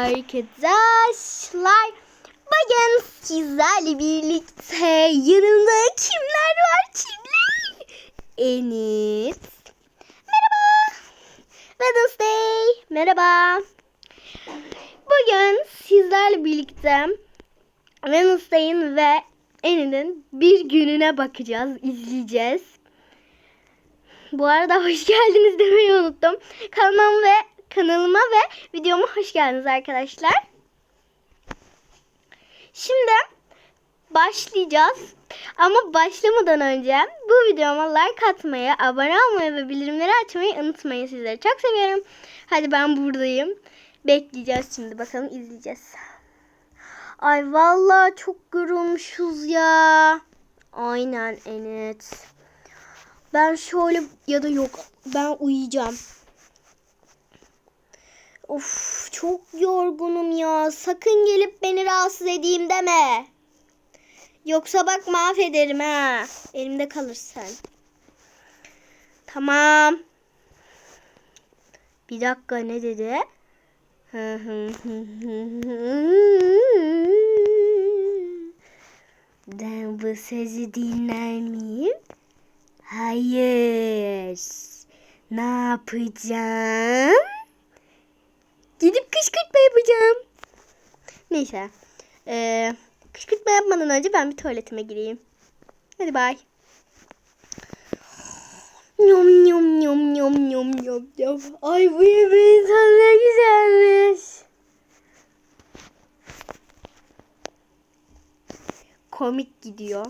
arkadaşlar. Bugün sizlerle birlikte yanımda kimler var kimler? Enis. Merhaba. Wednesday. Merhaba. Bugün sizlerle birlikte Wednesday'in ve Enis'in bir gününe bakacağız, izleyeceğiz. Bu arada hoş geldiniz demeyi unuttum. Kanalıma ve kanalıma ve videoma hoş geldiniz arkadaşlar. Şimdi başlayacağız. Ama başlamadan önce bu videoma like atmayı, abone olmayı ve bildirimleri açmayı unutmayın sizleri. Çok seviyorum. Hadi ben buradayım. Bekleyeceğiz şimdi. Bakalım izleyeceğiz. Ay vallahi çok yorulmuşuz ya. Aynen Enet. Ben şöyle ya da yok ben uyuyacağım. Of çok yorgunum ya. Sakın gelip beni rahatsız edeyim deme. Yoksa bak mahvederim ha. Elimde kalırsan. Tamam. Bir dakika ne dedi? Ben bu sözü dinler miyim? Hayır. Ne yapacağım? Gidip kışkırtma yapacağım. Neyse. Ee, kışkırtma yapmadan önce ben bir tuvaletime gireyim. Hadi bay. Yum yum yum yum yum yum yum. Ay bu yemeğin tadı ne güzelmiş. Komik gidiyor.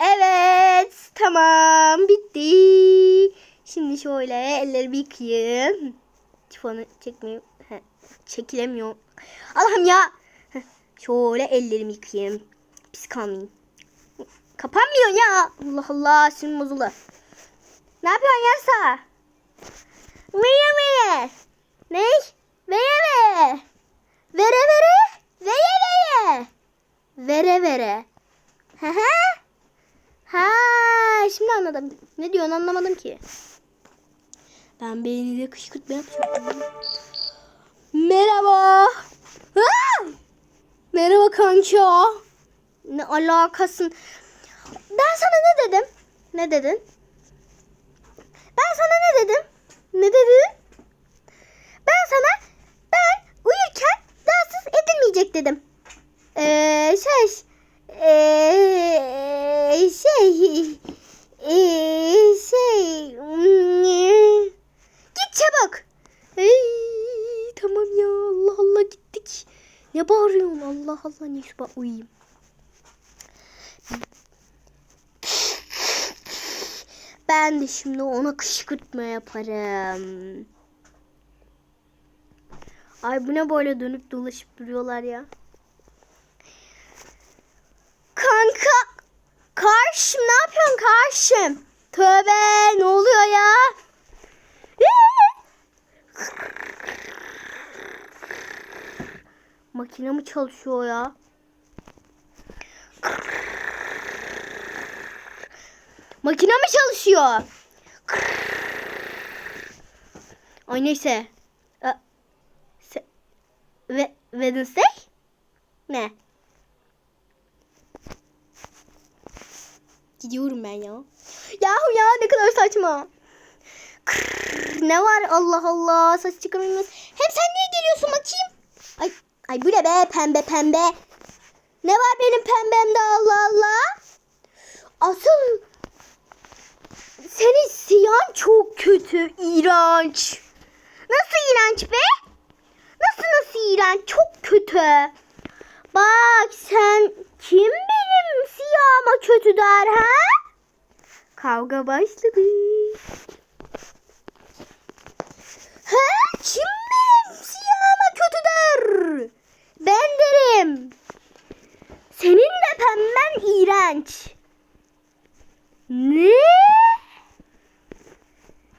Evet, tamam, bitti. Şimdi şöyle ellerimi yıkayayım. Sifonu çekmeyeyim. He, çekilemiyor. Allah'ım ya. Heh, Şöyle ellerimi yıkayayım. Pis kalmayayım. Kapanmıyor ya. Allah Allah, şimdi bozuldu. Ne yapıyorsun yarsa? Meye meye. Ne? Vere vere. Vere vere. Vere vere. Vere vere. He he. Ha, şimdi anladım. Ne diyorsun anlamadım ki. Ben beğeniyle kışkırtma yapacağım. Merhaba. Ha! Merhaba kanka. Ne alakasın? Ben sana ne dedim? Ne dedin? Ben sana ne dedim? Ne dedin? Ben sana ben uyurken rahatsız edilmeyecek dedim. Ee, şey ee, şey ee, şey hmm, git çabuk. Hey, tamam ya Allah Allah gittik. Ne bağırıyorsun Allah Allah ben uyuyayım. Ben de şimdi ona kışkırtma yaparım. Ay bu ne böyle dönüp dolaşıp duruyorlar ya. Kanka. Karşım ne yapıyorsun karşım? Tövbe ne oluyor ya? Makine mi çalışıyor ya? Makine mi çalışıyor? Ay neyse. Aa, se- Ve Wednesday? Ne? Gidiyorum ben ya. Yahu ya ne kadar saçma. Kırr, ne var Allah Allah saç çıkamıyoruz. Hem sen niye geliyorsun bakayım? Ay, ay bu ne be pembe pembe. Ne var benim pembemde Allah Allah. Asıl senin siyan çok kötü, iğrenç. Nasıl iğrenç be? Nasıl nasıl iğrenç? Çok kötü. Bak sen kim benim siyahıma kötü der ha? Kavga başladı. Ha? Kim benim siyahıma kötü der? Ben derim. Senin de pemben iğrenç. Ne?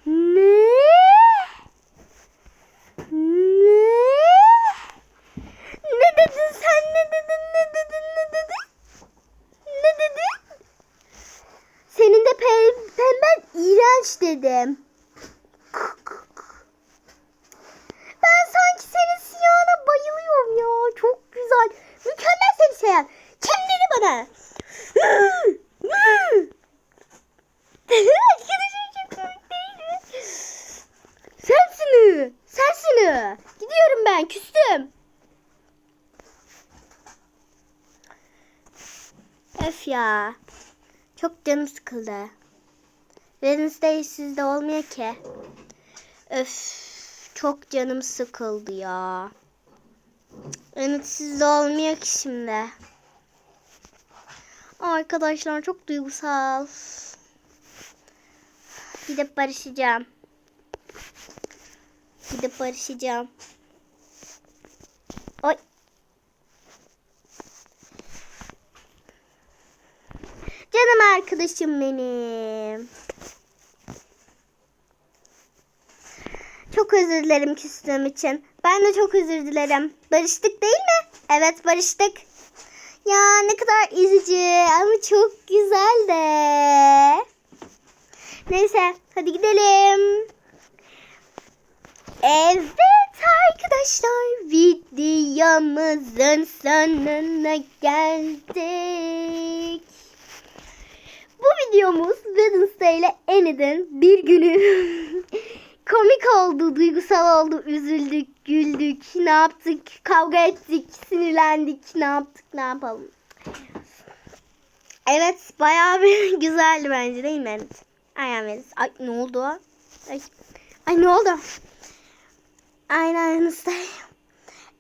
Ne? Ne? Ne dedin sen ne dedin ne dedin ne dedin? Ne dedin? Senin de pe pemben iğrenç dedim. Arkadaşım çok komik değil mi? Sensin Sensin Gidiyorum ben. Küstüm. Öf ya. Çok canım sıkıldı. Wednesday sizde olmuyor ki. Öf. Çok canım sıkıldı ya. Evet sizde olmuyor ki şimdi. Arkadaşlar çok duygusal. Gidip barışacağım. Gidip barışacağım. Oy. Canım arkadaşım benim. Çok özür dilerim küstüğüm için. Ben de çok özür dilerim. Barıştık değil mi? Evet barıştık. Ya ne kadar üzücü ama çok güzel de. Neyse hadi gidelim. Evet arkadaşlar videomuzun sonuna geldik. Bu videomuz Wednesday ile Annie'den bir günü komik oldu, duygusal oldu, üzüldük, güldük, ne yaptık, kavga ettik, sinirlendik, ne yaptık, ne yapalım. Evet bayağı bir güzeldi bence değil mi? Evet. Aynen. Ay ne oldu? Ay, Ay ne oldu? Aynen Wednesday.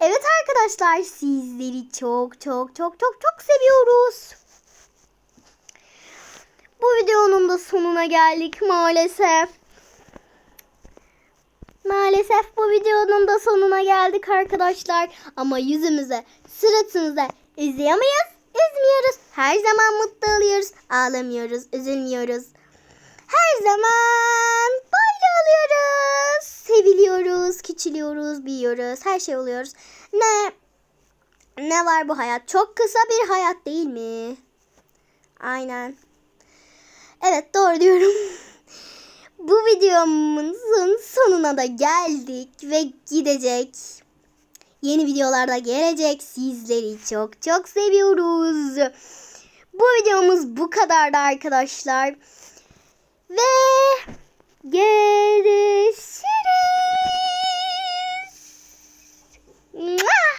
Evet arkadaşlar sizleri çok çok çok çok çok seviyoruz. Bu videonun da sonuna geldik maalesef. Maalesef bu videonun da sonuna geldik arkadaşlar. Ama yüzümüze, suratımıza üzüyemeyiz, üzmüyoruz. Her zaman mutlu oluyoruz, ağlamıyoruz, üzülmüyoruz. Her zaman böyle oluyoruz. Seviliyoruz, küçülüyoruz, büyüyoruz, her şey oluyoruz. Ne ne var bu hayat? Çok kısa bir hayat değil mi? Aynen. Evet doğru diyorum. Bu videomuzun sonuna da geldik ve gidecek. Yeni videolarda gelecek. Sizleri çok çok seviyoruz. Bu videomuz bu kadardı arkadaşlar. Ve görüşürüz. Mua!